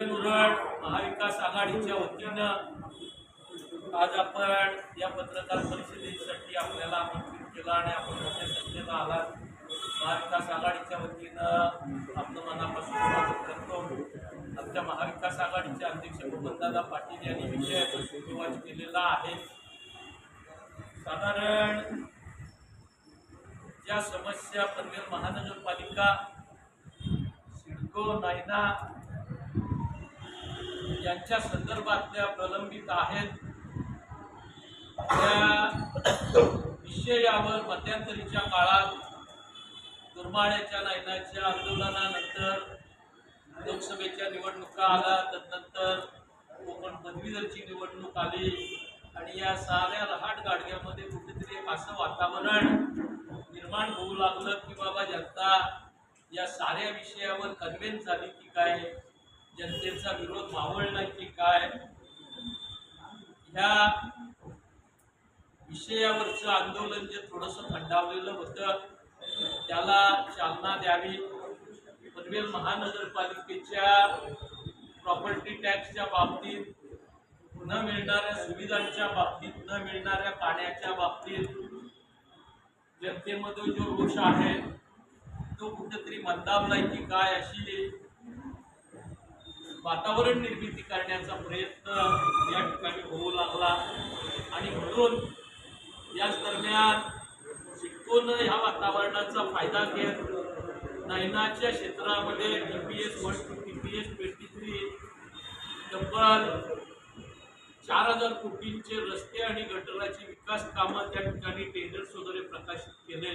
मुरड महाविकास आघाडीच्या वतीनं आज आपण या पत्रकार परिषदेसाठी आपल्याला आमंत्रित केलं आणि आपण मोठ्या संख्येनं आलात. महाविकास आघाडीच्या वतीनं आपलं मनापासून स्वागत करतो. आमच्या महाविकास आघाडीचे अध्यक्ष बबनदादा पाटील यांनी विषयाचा सुरुवात केलेला आहे. साधारण ज्या समस्या पनवेल महानगरपालिका सिडको नायना यांच्या संदर्भातल्या प्रलंबित आहेत त्या विषयावर मध्यंतरीच्या काळात दुर्माळ्याच्या नायनाच्या आंदोलनानंतर लोकसभेच्या निवडणुका आल्या तदनंतर कोकण पदवीधरची निवडणूक आली आणि या साऱ्या रहाट गाडग्यामध्ये कुठेतरी एक असं वातावरण निर्माण होऊ लागलं की बाबा जनता या साऱ्या विषयावर कन्व्हेन्स झाली की काय? जनतेचा विरोध मावळला की काय? ह्या विषयावरचं आंदोलन जे थोडंसं थंडावलेलं होतं त्याला चालना द्यावी. पनवेल महानगरपालिकेच्या प्रॉपर्टी टॅक्सच्या बाबतीत न मिळणाऱ्या सुविधांच्या बाबतीत न मिळणाऱ्या पाण्याच्या बाबतीत जनतेमध्ये जो रोष आहे तो कुठेतरी मंदावलाय की काय अशी वातावरण निर्मिती करण्याचा प्रयत्न या ठिकाणी होऊ लागला. आणि म्हणून याच दरम्यान सिडकोनं ह्या वातावरणाचा फायदा घेत नैनाच्या क्षेत्रामध्ये T P S one two T P S twenty three तब्बल चार हजार कोटींचे रस्ते आणि गटराची विकास कामं त्या ठिकाणी टेंडर्स वगैरे प्रकाशित केले.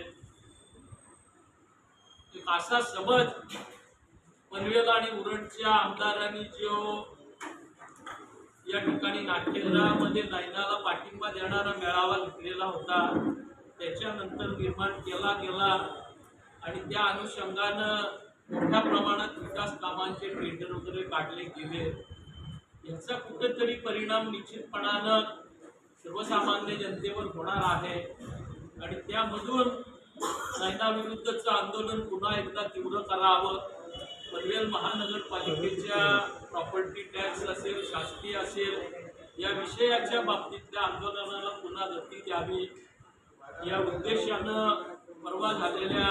एक असा समज पनवेल आणि उरणच्या आमदारांनी जो या ठिकाणी नाट्यगृहामध्ये नायनाला पाठिंबा देणारा मेळावा घेतलेला होता त्याच्यानंतर निर्माण केला गेला आणि त्या अनुषंगानं मोठ्या प्रमाणात विकास कामांचे टेंडर वगैरे काढले गेले. याचा कुठेतरी परिणाम निश्चितपणानं सर्वसामान्य जनतेवर होणार आहे आणि त्यामधून नैनाविरुद्धचं आंदोलन पुन्हा एकदा तीव्र करावं पनवेल महानगरपालिकेच्या प्रॉपर्टी टॅक्स असेल शासकीय असेल या विषयाच्या बाबतीतल्या आंदोलनाला पुन्हा गती द्यावी. या उद्देशानं परवा झालेल्या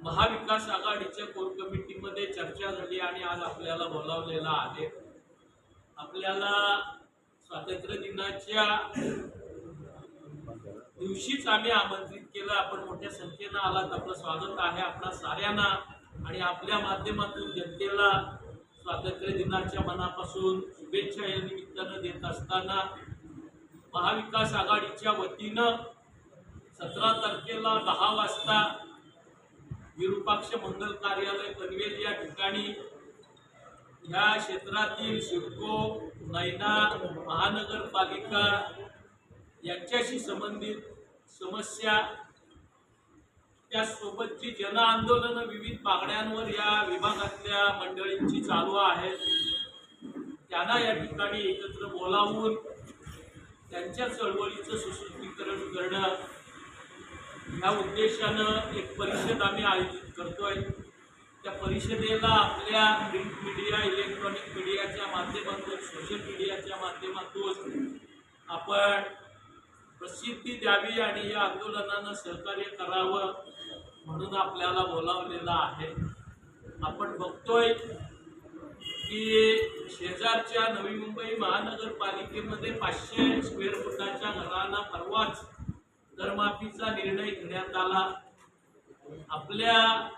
महाविकास आघाडीच्या कोर कमिटीमध्ये चर्चा झाली आणि आज आपल्याला बोलावलेला आहे. आपल्याला स्वातंत्र्य दिनाच्या दिवशीच आम्ही आमंत्रित केलं आपण मोठ्या संख्येनं आलात. आपलं स्वागत आहे आपणा साऱ्यांना. आणि आपल्या माध्यमातून जनतेला स्वातंत्र्य दिनाच्या मनापासून शुभेच्छा या निमित्तानं देत असताना महाविकास आघाडीच्या वतीनं सतरा तारखेला दहा वाजता विरूपाक्ष मंगल कार्यालय पनवेल या ठिकाणी ह्या क्षेत्रातील सिडको नैना महानगरपालिका यांच्याशी संबंधित समस्या त्यासोबतची जन आंदोलनं विविध मागण्यांवर या विभागातल्या मंडळींची चालू आहेत त्यांना या ठिकाणी एकत्र बोलावून त्यांच्या चळवळीचं सुसूत्रीकरण करणं ह्या उद्देशानं एक परिषद आम्ही आयोजित करतोय. त्या परिषदेला आपल्या प्रिंट मीडिया इलेक्ट्रॉनिक मीडियाच्या माध्यमातून सोशल मीडियाच्या माध्यमातून आपण प्रसिद्धी द्यावी आणि या आंदोलनानं सहकार्य करावं म्हणून आपल्याला बोलावलेलं आहे. आपण बघतोय की शेजारच्या नवी मुंबई महानगरपालिकेमध्ये पाचशे स्क्वेअर फुटाच्या घरांना परवाच दरमाफीचा निर्णय घेण्यात आला. आपल्या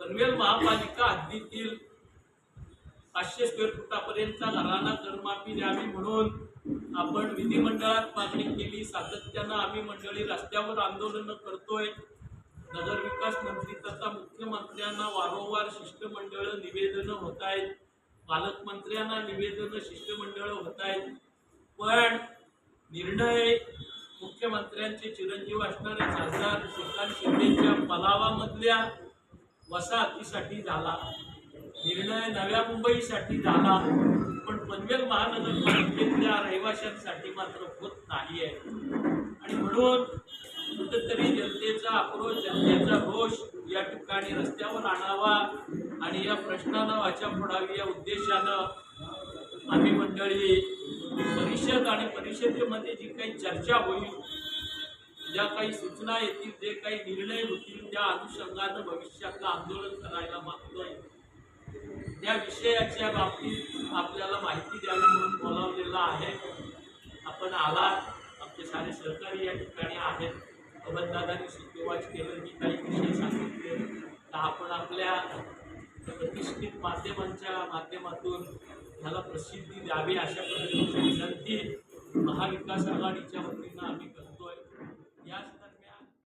पनवेल महापालिका हद्दीतील पाचशे स्क्वेअर फुटापर्यंतच्या घरांना करमाफी द्यावी म्हणून आपण विधिमंडळात मागणी केली. सातत्यानं आम्ही मंडळी रस्त्यावर आंदोलनं करतोय. नगरविकास मंत्री तथा मुख्यमंत्र्यांना वारंवार शिष्टमंडळ निवेदनं होत आहेत पालकमंत्र्यांना निवेदनं शिष्टमंडळ होत आहेत पण निर्णय मुख्यमंत्र्यांचे चिरंजीव असणारे खासदार श्रीकांत शिंदेच्या पलावामधल्या वसाहतीसाठी झाला. निर्णय नव्या मुंबईसाठी झाला पण पनवेल महानगरपालिकेतल्या रहिवाशांसाठी मात्र होत नाही आहे. आणि म्हणून कुठंतरी जनतेचा आक्रोश जनतेचा रोष या ठिकाणी रस्त्यावर आणावा आणि या प्रश्नांना वाचा फोडावी या उद्देशानं आम्ही मंडळी परिषद आणि परिषदेमध्ये जी काही चर्चा होईल ज्या काही सूचना येतील जे काही निर्णय होतील त्या अनुषंगानं भविष्यातलं आंदोलन करायला मागतोय. या विषयाच्या बाबतीत आपल्याला माहिती द्यावी म्हणून बोलावलेलं आहे. आपण आलात. आमचे सारे सहकारी या ठिकाणी आहेत. पवनदादांनी सुखवाच केलं. मी काही विषय सांगितले. तर आपण आपल्या प्रतिष्ठित माध्यमांच्या माध्यमातून ह्याला प्रसिद्धी द्यावी अशा पद्धतीची विनंती महाविकास आघाडीच्या वतीनं आम्ही